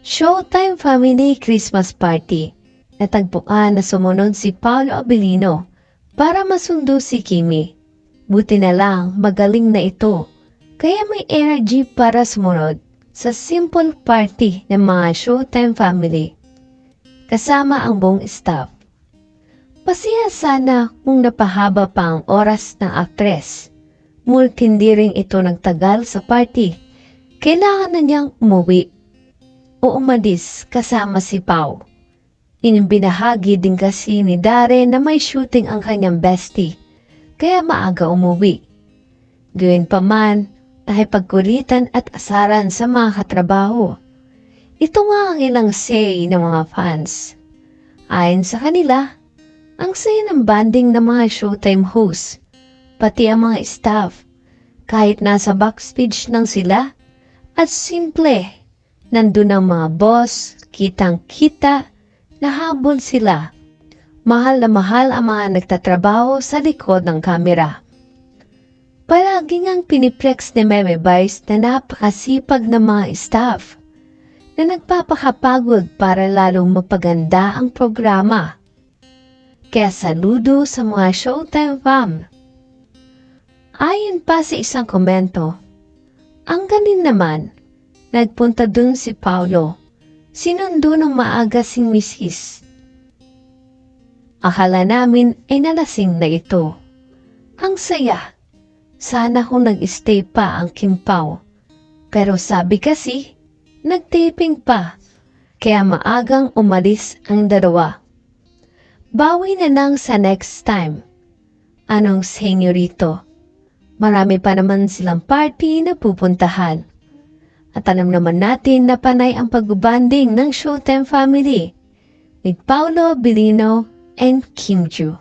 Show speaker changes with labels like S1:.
S1: Showtime Family Christmas Party. Natagpuan na sumunod si Paolo Abilino para masundo si Kimi. Buti na lang magaling na ito. Kaya may energy para sumunod sa simple party ng mga Showtime family. Kasama ang buong staff. Pasiya sana kung napahaba pa ang oras ng aktres. Ngunit hindi rin ito nagtagal sa party. Kailangan na niyang umuwi o umalis kasama si Pau. Inibinahagi din kasi ni Darren na may shooting ang kanyang bestie, kaya maaga umuwi. Gawin pa man ay pagkulitan at asaran sa mga katrabaho. Ito nga ang ilang say ng mga fans. Ayon sa kanila, ang saya ng banding ng mga showtime hosts, pati ang mga staff, kahit nasa backstage lang sila, at simple, nandun ang mga boss, kitang-kita, nahabol sila. Mahal na mahal ang mga nagtatrabaho sa likod ng kamera. Palagi ngang piniplex ni Meme Vice na napakasipag ng mga staff na nagpapakapagod para lalong mapaganda ang programa. Kaya saludo sa mga Showtime fam. Ayon pa sa isang komento, ang galing naman, nagpunta dun si Paulo. Sinundo ng maaga si Mrs. Akala namin ay nalasing na ito. Ang saya. Sana kung nag-stay pa ang Kim Pao. Pero sabi kasi, nagtaping pa. Kaya maagang umalis ang dalawa. Bawi na lang sa next time. Anong senyorito? Marami pa naman silang party na pupuntahan. At alam naman natin na panay ang pagbanding ng Showtime family with Paolo Bilino and Kim Ju.